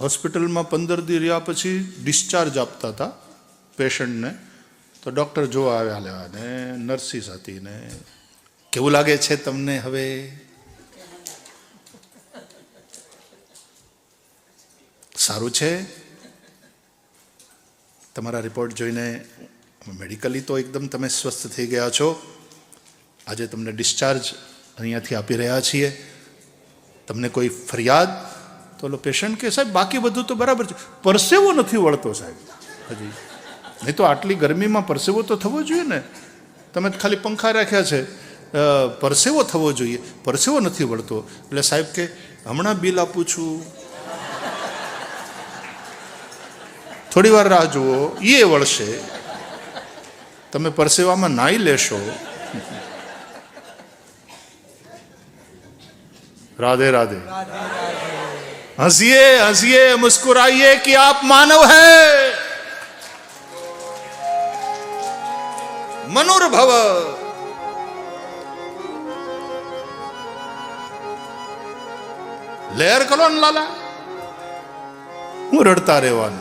હોસ્પિટલમાં પંદર દી રહ્યા પછી ડિસ્ચાર્જ આપતા હતા પેશન્ટને. તો ડૉક્ટર જોવા આવ્યા લેવા ને નર્સિસ હતી ને. કેવું લાગે છે તમને હવે? સારું છે. તમારા રિપોર્ટ જોઈને મેડિકલી તો એકદમ તમે સ્વસ્થ થઈ ગયા છો. આજે તમને ડિસ્ચાર્જ અહીંયાથી આપી રહ્યા છીએ. તમને કોઈ ફરિયાદ? તો ઓલો પેશન્ટ કે સાહેબ બાકી બધું તો બરાબર છે. પરસેવો નથી વળતો સાહેબ. હજી. નહીં તો આટલી ગરમીમાં પરસેવો તો થવો જોઈએ ને? તમે ખાલી પંખા રાખ્યા છે. પરસેવો થવો જોઈએ. પરસેવો નથી વળતો. એટલે સાહેબ કે હમણાં બિલ આપું છું. થોડી વાર રાહ જુઓ. એ વળશે. તમે પરસેવામાં નાહી લેશો. રાધે રાધે. हंसिए हंसिए मुस्कुराइए कि आप मानव है मनुर्भव લેર કરો ને લાલા હું રડતા રહેવાનું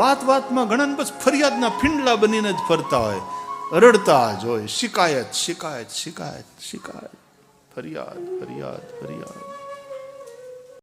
વાત વાતમાં ઘણા બસ ફરિયાદના ફીંડલા બનીને જ ફરતા હોય રડતા જ હોય શિકાયત શિકાયત શિકાયત શિકાયત ફરિયાદ ફરિયાદ ફરિયાદ